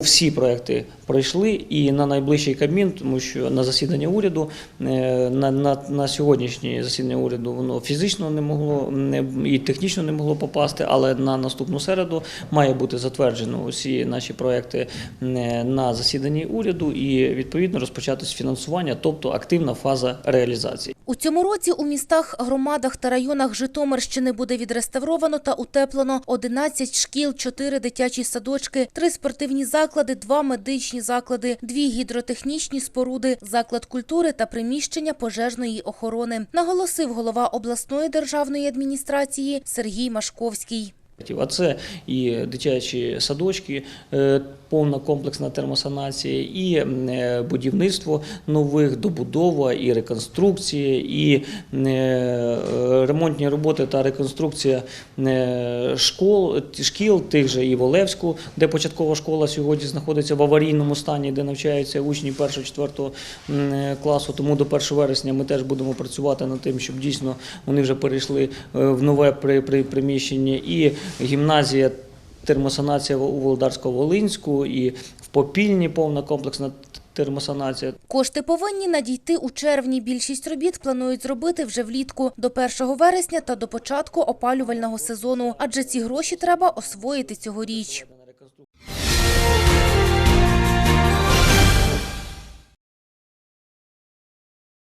Всі проекти пройшли і на найближчий кабмін, тому що на засідання уряду е, на, на, на сьогоднішнє засідання уряду воно фізично не могло не, і технічно не могло попасти, але на наступну середу має бути затверджено усі наші проекти е, на засіданні уряду і відповідно розпочатись фінансування, тобто активна фаза реалізації. У цьому році у містах, громадах та районах Житомирщини буде відреставровано та утеплено 11 шкіл, 4 дитячі садочки, 3 спортивні заклади, 2 медичні заклади, дві гідротехнічні споруди, заклад культури та приміщення пожежної охорони, наголосив голова обласної державної адміністрації Сергій Машковський. А це і дитячі садочки, е, повна комплексна термосанація, і е, будівництво нових, добудова, і реконструкція, і е, ремонтні роботи та реконструкція школ, шкіл, тих же і в Олевську, де початкова школа сьогодні знаходиться в аварійному стані, де навчаються учні 1-4 класу. Тому до 1 вересня ми теж будемо працювати над тим, щоб дійсно вони вже перейшли в нове при, приміщення. І гімназія термосанація у Володарсько-Волинську, і в Попільні повна комплексна термосанація. Кошти повинні надійти у червні. Більшість робіт планують зробити вже влітку до 1 вересня та до початку опалювального сезону, адже ці гроші треба освоїти цьогоріч.